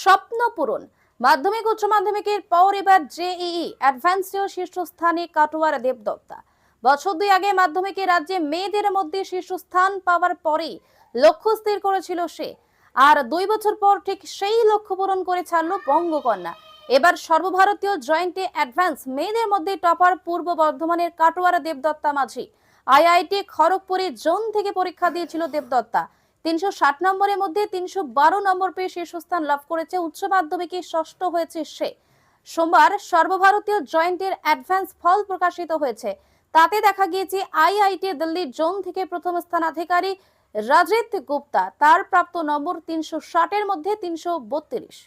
স্বপ্ন পূরণ। মাধ্যমিক উচ্চ মাধ্যমিকের পর এবার জেইই অ্যাডভান্সেও শীর্ষস্থানে কাটোয়ার দেবদত্তা। বছর দুই আগে মাধ্যমিকে রাজ্যে মেয়েদের মধ্যে শীর্ষস্থান পাওয়ার পরেই লক্ষ্য স্থির করেছিল সে। আর দুই বছর পর ঠিক সেই লক্ষ্য পূরণ করে ছাড়লো বঙ্গকন্যা। এবার সর্বভারতীয় জয়েন্টে অ্যাডভান্স মেয়েদের মধ্যে টপার পূর্ব বর্ধমানের কাটোয়ার দেবদত্তা মাঝি। আইআইটি খড়গপুরে জোন থেকে পরীক্ষা দিয়েছিল দেবদত্তা। তিনশো ষাট নম্বরের মধ্যে তিনশো বারো নম্বর পেয়ে শীর্ষস্থান লাভ করেছে উচ্চ মাধ্যমিকে ষষ্ঠ হয়েছে সে। সোমবার সর্বভারতীয় জয়েন্টের অ্যাডভান্স ফল প্রকাশিত হয়েছে। তাতে দেখা গিয়েছে, আইআইটি দিল্লির জোন থেকে প্রথম স্থানাধিকারী রাজিত গুপ্তা। তার প্রাপ্ত নম্বর তিনশো ষাটের মধ্যে তিনশো বত্রিশ।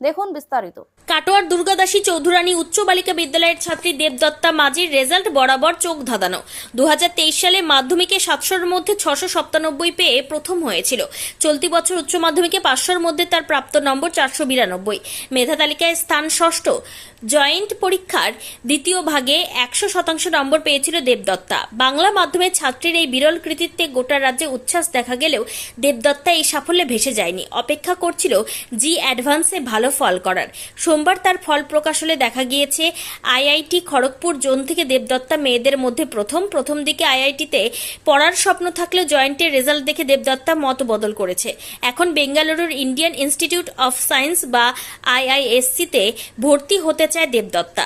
দেখুন বিস্তারিত। কাটোয়ার দুর্গাদাসী চৌধুরানী উচ্চ বালিকা বিদ্যালয়ের ছাত্রী দেবদত্তা মাঝির রেজাল্ট বরাবর চোখ ধাঁধানো। দু হাজার তেইশ সালে মাধ্যমিকে সাতশোর মধ্যে ছশো সপ্তানব্বই পেয়ে প্রথম হয়েছিল। চলতি বছর উচ্চ মাধ্যমিকে পাঁচশোর মধ্যে তার প্রাপ্ত নম্বর চারশো বিরানব্বই। মেধা তালিকায় স্থান ষষ্ঠ। জয়েন্ট পরীক্ষার দ্বিতীয় ভাগে একশো শতাংশ নম্বর পেয়েছিল দেবদত্তা। বাংলা মাধ্যমের ছাত্রীর এই বিরল কৃতিত্বে গোটা রাজ্যে উচ্ছ্বাস দেখা গেলেও দেবদত্তা এই সাফল্যে ভেসে যায়নি। অপেক্ষা করছিল জি অ্যাডভান্সে ভালো ফল করার। সোমবার তার ফল প্রকাশ হলে দেখা গিয়েছে, আইআইটি খড়গপুর জোন থেকে দেবদত্তা মেয়েদের মধ্যে প্রথম প্রথম দিকে আইআইটিতে পড়ার স্বপ্ন থাকলেও জয়েন্টের রেজাল্ট দেখে দেবদত্তা মত বদল করেছে। এখন বেঙ্গালুরুর ইন্ডিয়ান ইনস্টিটিউট অফ সায়েন্স বা আইআইএসসিতে ভর্তি হতে চায় দেবদত্তা।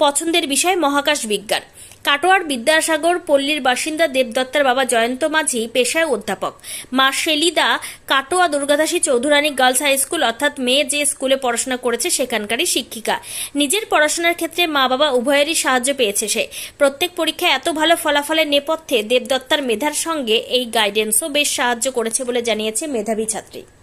পছন্দের বিষয় মহাকাশ বিজ্ঞান। কাটোয়ার বিদ্যাসাগর পল্লীর বাসিন্দা দেবদত্তার বাবা জয়ন্ত মাঝি পেশায় অধ্যাপক। মা শেলিদা Katwa Durgadasi Chaudhurani girls high school অর্থাৎ মেয়ে যে স্কুলে পড়াশোনা করেছে সেখানকারই শিক্ষিকা। নিজের পড়াশোনার ক্ষেত্রে মা বাবা উভয়েরই সাহায্য পেয়েছে সে। প্রত্যেক পরীক্ষায় এত ভালো ফলাফলের নেপথ্যে দেবদত্তার মেধার সঙ্গে এই গাইডেন্সও বেশ সাহায্য করেছে বলে জানিয়েছে মেধাবী ছাত্রী।